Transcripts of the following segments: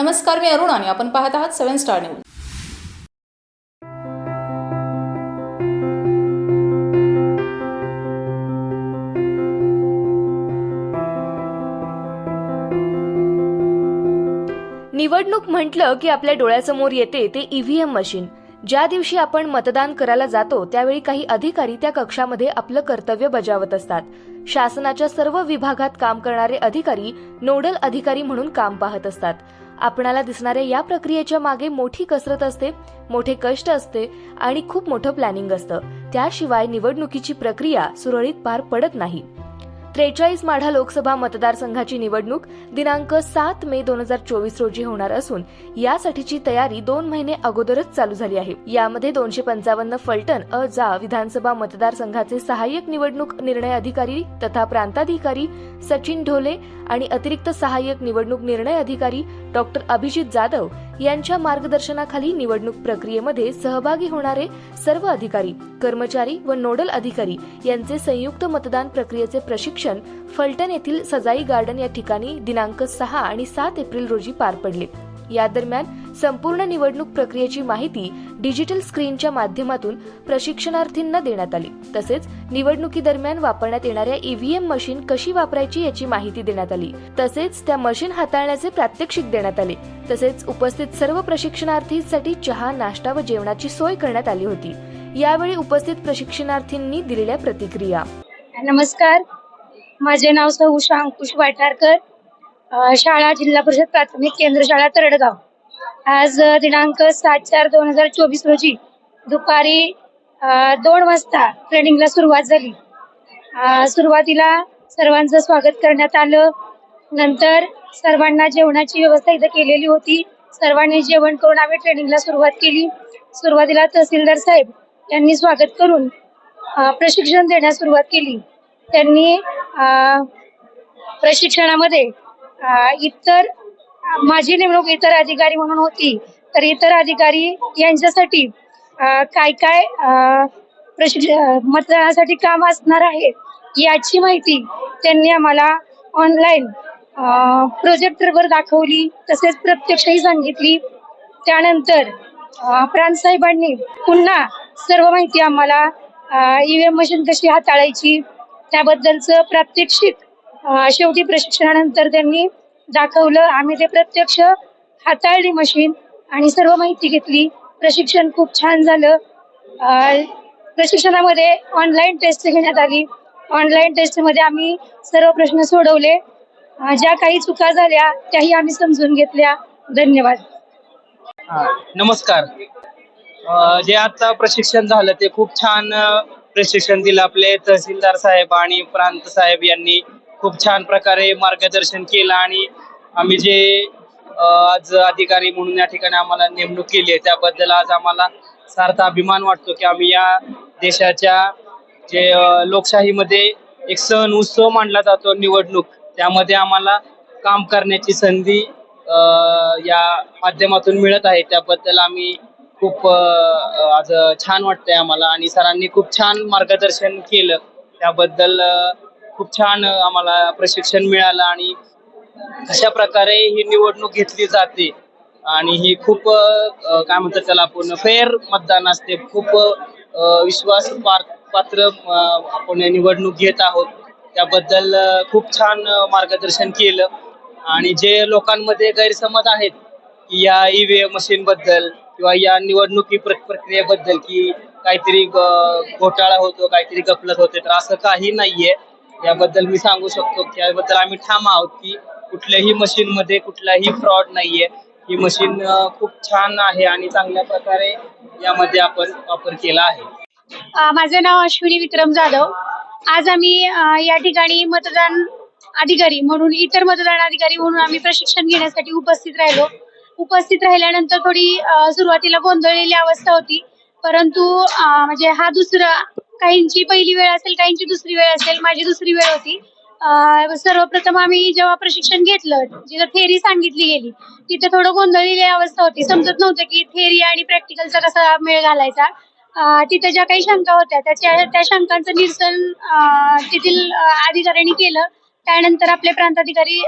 नमस्कार मी अरुण आणि आपण पाहत आहात सेव्हन स्टार न्यूज. निवडणूक म्हटलं की आपल्या डोळ्यासमोर येते ते ईव्हीएम मशीन ज्या दिवशी आपण मतदान करायला जातो त्यावेळी काही अधिकारी त्या कक्षामध्ये आपलं कर्तव्य बजावत असतात. शासनाच्या सर्व विभागात काम करणारे अधिकारी नोडल अधिकारी म्हणून काम पाहत असतात. आपणाला दिसणाऱ्या या प्रक्रियेच्या मागे मोठी कसरत असते मोठे कष्ट असते आणि खूप मोठं प्लॅनिंग असतं. त्याशिवाय निवडणुकीची प्रक्रिया सुरळीत पार पडत नाही. त्रेचाळीस माढा लोकसभा मतदारसंघाची निवडणूक दिनांक सात मे दोन हजार चोवीस रोजी होणार असून यासाठीची तयारी दोन महिने अगोदरच चालू झाली आहे. यामध्ये दोनशे पंचावन्न फलटण अ जा विधानसभा मतदारसंघाचे सहाय्यक निवडणूक निर्णय अधिकारी तथा प्रांताधिकारी सचिन ढोले आणि अतिरिक्त सहाय्यक निवडणूक निर्णय अधिकारी डॉक्टर अभिजित जाधव यांच्या मार्गदर्शनाखाली निवडणूक प्रक्रियेमध्ये सहभागी होणारे सर्व अधिकारी कर्मचारी व नोडल अधिकारी यांचे संयुक्त मतदान प्रक्रियेचे प्रशिक्षण फलटण येथील सजाई गार्डन या ठिकाणी दिनांक सहा आणि सात एप्रिल रोजी पार पडले. या दरम्यान संपूर्ण निवडणूक प्रक्रियेची माहिती डिजिटल स्क्रीनच्या माध्यमातून प्रशिक्षणार्थींना देण्यात आली. तसेच निवडणुकीदरम्यान वापरण्यात येणाऱ्या ईव्हीएम मशीन कशी वापरायची याची माहिती देण्यात आली. तसेच त्या मशीन हाताळण्याचे प्रात्यक्षिक देण्यात आले. तसेच उपस्थित सर्व प्रशिक्षणार्थींसाठी चहा नाश्ता व जेवणाची सोय करण्यात आली होती. यावेळी उपस्थित प्रशिक्षणार्थींनी दिलेल्या प्रतिक्रिया. नमस्कार. माझे नाव सौ अंकुश वाटारकर शाळा जिल्हा परिषद प्राथमिक केंद्र शाळा तरडगाव. आज दिनांक सात चार दोन हजार चोवीस रोजी दुपारी दोन वाजता ट्रेनिंगला सुरुवात झाली. सुरुवातीला सर्वांचं स्वागत करण्यात आलं. नंतर सर्वांना जेवणाची व्यवस्था इथं केलेली होती. सर्वांनी जेवण करून आम्ही ट्रेनिंगला सुरुवात केली. सुरुवातीला तहसीलदार साहेब यांनी स्वागत करून प्रशिक्षण देण्यास सुरुवात केली. त्यांनी प्रशिक्षणामध्ये इतर माझी नेमणूक इतर अधिकारी म्हणून होती. तर इतर अधिकारी यांच्यासाठी काय काय प्रशिक्ष मतदानासाठी काम असणार आहे याची माहिती त्यांनी आम्हाला ऑनलाईन प्रोजेक्टरवर दाखवली तसेच प्रत्यक्षही सांगितली. त्यानंतर अ, साहेबांनी पुन्हा सर्व माहिती आम्हाला ईव्हीएम मशीन कशी हाताळायची त्याबद्दलचं प्रात्यक्षिक शेवटी प्रशिक्षणानंतर त्यांनी दाखवलं. आम्ही ते प्रत्यक्ष हाताळली मशीन आणि सर्व माहिती घेतली. प्रशिक्षण खूप छान झालं. प्रशिक्षणामध्ये ऑनलाईन टेस्ट घेण्यात आली. ऑनलाईन टेस्टमध्ये आम्ही सर्व प्रश्न सोडवले. ज्या काही चुका झाल्या त्याही आम्ही समजून घेतल्या. धन्यवाद. नमस्कार. जे आता प्रशिक्षण झालं ते खूप छान प्रशिक्षण दिलं आपले तहसीलदार साहेब आणि प्रांत साहेब यांनी. खूप छान प्रकारे मार्गदर्शन केलं आणि आम्ही जे आज अधिकारी म्हणून या ठिकाणी आम्हाला नेमणूक केली आहे त्याबद्दल आज आम्हाला सार्थ अभिमान वाटतो की आम्ही या देशाच्या जे लोकशाहीमध्ये एक सण उत्सव मानला जातो निवडणूक. त्यामध्ये आम्हाला काम करण्याची संधी या माध्यमातून मिळत आहे. त्याबद्दल आम्ही खूप आज छान वाटतंय आम्हाला आणि सरांनी खूप छान मार्गदर्शन केलं. त्याबद्दल खूप छान आम्हाला प्रशिक्षण मिळालं आणि कशा प्रकारे ही निवडणूक घेतली जाते. आणि ही खूप काय म्हणतात त्याला आपण फेअर मतदान असते. खूप विश्वास पार- पात्र आपण निवडणूक घेत आहोत. त्याबद्दल खूप छान मार्गदर्शन केलं. आणि जे लोकांमध्ये गैरसमज आहेत की या ईव्हीएम मशीन बद्दल किंवा या निवडणुकी प्र- प्रक्रियेबद्दल की काहीतरी ग- घोटाळा होतो काहीतरी गफलत होते तर असं काही नाहीये. याबद्दल मी सांगू शकतो त्याबद्दल याबद्दल आम्ही ठाम आहोत की कुठल्याही मशीन मध्ये कुठलाही फ्रॉड नाहीये. ही मशीन खूप छान आहे आणि चांगल्या प्रकारे यामध्ये आपण वापर केला आहे. माझं नाव अश्विनी विक्रम जाधव. आज आम्ही या ठिकाणी मतदान अधिकारी म्हणून इतर मतदान अधिकारी म्हणून आम्ही प्रशिक्षण घेण्यासाठी उपस्थित राहिलो. उपस्थित राहिल्यानंतर थोडी सुरुवातीला गोंधळलेली अवस्था होती. परंतु म्हणजे हा दुसरा काहींची पहिली वेळ असेल काहींची दुसरी वेळ असेल माझी दुसरी वेळ होती. सर्वप्रथम आम्ही जेव्हा प्रशिक्षण घेतलं जिथं थेरी सांगितली गेली तिथे थोडं गोंधळलेली अवस्था होती. समजत नव्हतं की थेरी आणि प्रॅक्टिकलचा कसा मेळ घालायचा. अ, तिथे ज्या काही शंका होत्या त्याच्या त्या शंकांचं निरसन तेथील अ, अधिकाऱ्यांनी केलं. त्यानंतर आपले प्रांताधिकारी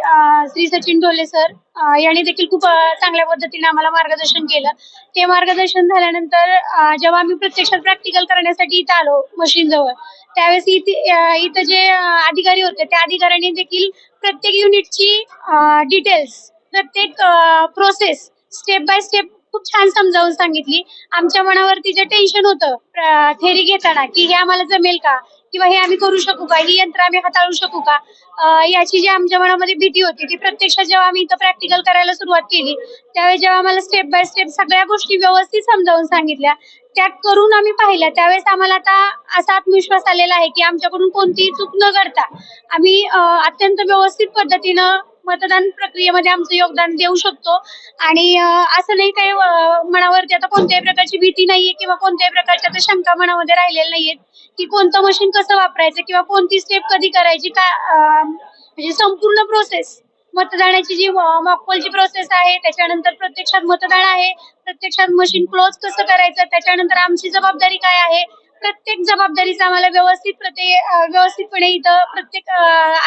श्री सचिन ढोले सर यांनी देखील खूप चांगल्या पद्धतीने आम्हाला मार्गदर्शन केलं. ते मार्गदर्शन झाल्यानंतर जेव्हा आम्ही प्रत्यक्षात प्रॅक्टिकल करण्यासाठी इथं आलो मशीन जवळ त्यावेळेस इथे इथं जे अधिकारी होते त्या अधिकाऱ्यांनी देखील प्रत्येक युनिटची डिटेल्स प्रत्येक प्रोसेस स्टेप बाय स्टेप खूप छान समजावून सांगितली. आमच्या मनावरती जे टेन्शन होतं थेरी घेताना की हे आम्हाला जमेल का? किंवा हे आम्ही करू शकू का? ही यंत्र आम्ही हाताळू शकू का? अं, याची जी आमच्या मनामध्ये भीती होती ती प्रत्यक्षात जेव्हा आम्ही इथं प्रॅक्टिकल करायला सुरुवात केली त्यावेळी जेव्हा आम्हाला स्टेप बाय स्टेप सगळ्या गोष्टी व्यवस्थित समजावून सांगितल्या त्या करून आम्ही पाहिल्या. त्यावेळेस आम्हाला आता असा आत्मविश्वास आलेला आहे की आमच्याकडून कोणतीही चूक न करता आम्ही अं, अत्यंत व्यवस्थित पद्धतीनं मतदान प्रक्रियेमध्ये आमचं योगदान देऊ शकतो. आणि असं नाही काही मनावरती आता कोणत्याही प्रकारची भीती नाहीये किंवा कोणत्याही प्रकारच्या आता शंका मनामध्ये राहिलेल्या नाहीयेत की कोणतं मशीन कसं वापरायचं किंवा कोणती स्टेप कधी करायची का म्हणजे संपूर्ण प्रोसेस मतदानाची जी मॉकपोलची प्रोसेस आहे त्याच्यानंतर प्रत्यक्षात मतदान आहे प्रत्यक्षात मशीन क्लोज कसं करायचं त्याच्यानंतर आमची जबाबदारी काय आहे प्रत्येक जबाबदारीचा आम्हाला व्यवस्थित प्रत्येक व्यवस्थितपणे इथं प्रत्येक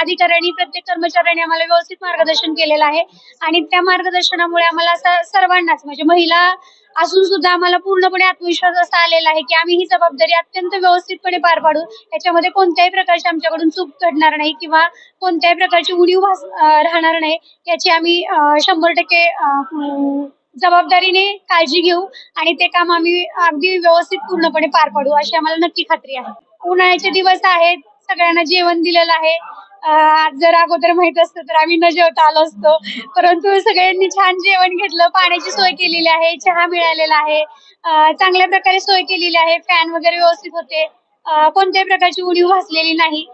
अधिकाऱ्यांनी प्रत्येक कर्मचाऱ्यांनी आम्हाला व्यवस्थित मार्गदर्शन केलेलं आहे. आणि त्या मार्गदर्शनामुळे आम्हाला सर्वांनाच म्हणजे महिला असून सुद्धा आम्हाला पूर्णपणे आत्मविश्वास असा आलेला आहे की आम्ही ही जबाबदारी अत्यंत व्यवस्थितपणे पार पाडू. याच्यामध्ये कोणत्याही प्रकारची आमच्याकडून चूक घडणार नाही किंवा कोणत्याही प्रकारची उणीव राहणार नाही. याची आम्ही शंभर टक्के जबाबदारीने काळजी घेऊ आणि ते काम आम्ही अगदी व्यवस्थित पूर्णपणे पार पाडू अशी आम्हाला नक्की खात्री आहे. उन्हाळ्याचे दिवस आहेत सगळ्यांना जेवण दिलेलं आहे. जर अगोदर माहीत असतं तर आम्ही न जेवता आलो असतो. परंतु सगळ्यांनी छान जेवण घेतलं पाण्याची सोय केलेली आहे चहा मिळालेला आहे. चांगल्या प्रकारे सोय केलेली आहे फॅन वगैरे व्यवस्थित होते. कोणत्याही प्रकारची उणीव भासलेली नाही.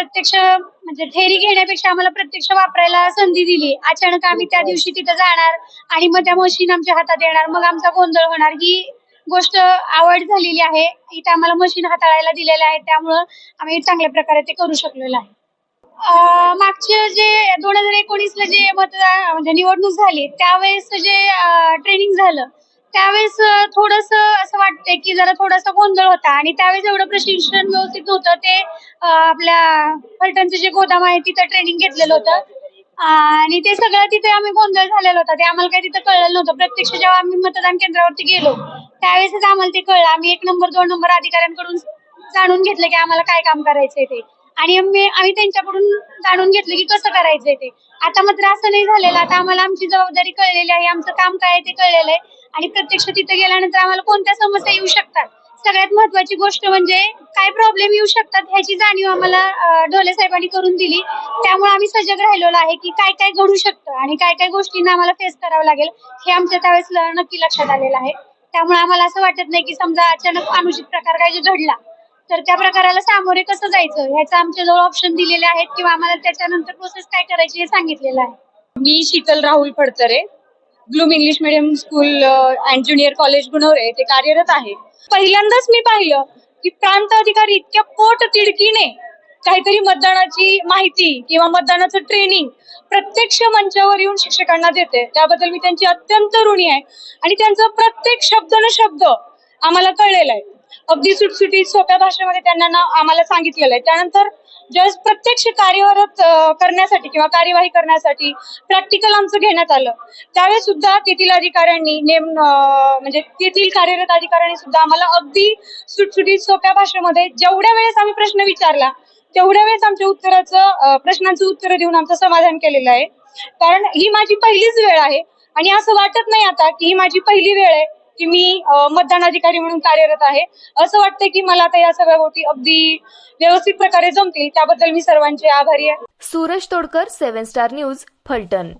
प्रत्यक्ष म्हणजे थेरी घेण्यापेक्षा आम्हाला प्रत्यक्ष वापरायला संधी दिली. अचानक आम्ही त्या दिवशी तिथं जाणार आणि मग त्या मशीन आमच्या हातात येणार. मग आमचा गोंधळ होणार. ही गोष्ट आवड झालेली आहे. इथं आम्हाला मशीन हाताळायला दिलेलं आहे. त्यामुळं आम्ही चांगल्या प्रकारे ते करू शकलेलो आहे. मागचे जे दोन हजार एकोणीसला जे मतदान म्हणजे निवडणूक झाली त्यावेळेस जे ट्रेनिंग झालं त्यावेळेस थोडस असं वाटतंय की जरा थोडासा गोंधळ होता आणि त्यावेळेस एवढं प्रशिक्षण व्यवस्थित होतं ते आपल्या फलटणचं जे गोदाम आहे तिथं ट्रेनिंग घेतलेलं होतं. आणि ते सगळं तिथे आम्ही गोंधळ झालेला होता. ते आम्हाला काही तिथं कळलं नव्हतं. प्रत्यक्ष जेव्हा आम्ही मतदान केंद्रावरती गेलो त्यावेळेसच आम्हाला ते कळलं. आम्ही एक नंबर दोन नंबर अधिकाऱ्यांकडून जाणून घेतलं की आम्हाला काय काम करायचंय ते. आणि आम्ही आम्ही त्यांच्याकडून जाणून घेतलं की कसं करायचंय ते. आता मात्र असं नाही झालेलं. आता आम्हाला आमची जबाबदारी कळलेली आहे. आमचं काम काय आहे ते कळलेलं आहे. आणि प्रत्यक्ष तिथे गेल्यानंतर आम्हाला कोणत्या समस्या येऊ शकतात? सगळ्यात महत्वाची गोष्ट म्हणजे काय प्रॉब्लेम येऊ शकतात ह्याची जाणीव आम्हाला ढोले साहेबांनी करून दिली. त्यामुळे आम्ही सजग राहिलेलो आहे की काय काय घडू शकतं आणि काय काय गोष्टींना आम्हाला फेस करावं लागेल हे आमच्या त्यावेळेस नक्की लक्षात आलेलं आहे. त्यामुळे आम्हाला असं वाटत नाही की समजा अचानक अनुचित प्रकार काय जे घडला तर त्या प्रकाराला सामोरे कसं जायचं? ह्याचं आमच्याजवळ ऑप्शन दिलेले आहेत किंवा आम्हाला त्याच्यानंतर प्रोसेस काय करायची हे सांगितलेलं आहे. मी Shital Rahul Phadtare bloom English medium school and junior college Gunavare ते कार्यरत आहे. पहिल्यांदाच मी पाहिलं की प्रांत अधिकारी इतक्या पोट तिडकीने काहीतरी मतदानाची माहिती किंवा मतदानाचं ट्रेनिंग प्रत्यक्ष मंचावर येऊन शिक्षकांना देते. त्याबद्दल मी त्यांची अत्यंत ऋणी आहे. आणि त्यांचा प्रत्येक शब्द न शब्द आम्हाला कळलेला आहे. अगदी सुटसुटीत सोप्या भाषेमध्ये त्यांना आम्हाला सांगितलेलं आहे. त्यानंतर जस्ट प्रत्यक्ष कार्यरत करण्यासाठी किंवा कार्यवाही करण्यासाठी प्रॅक्टिकल आमचं घेण्यात आलं त्यावेळेस सुद्धा तेथील अधिकाऱ्यांनी नेम म्हणजे तेथील कार्यरत अधिकाऱ्यांनी सुद्धा आम्हाला अगदी सुटसुटीत सोप्या भाषेमध्ये जेवढ्या वेळेस आम्ही प्रश्न विचारला तेवढ्या वेळेस आमच्या उत्तराचं प्रश्नांचं उत्तर देऊन आमचं समाधान केलेलं आहे. कारण ही माझी पहिलीच वेळ आहे आणि असं वाटत नाही आता की ही माझी पहिली वेळ आहे. की मी मतदान अधिकारी म्हणून कार्यरत आहे. असं वाटतंय की मला आता या सगळ्या गोष्टी अगदी व्यवस्थित प्रकारे जमतील. त्याबद्दल मी सर्वांचे आभारी आहे. Suraj Todkar seven star news Phaltan.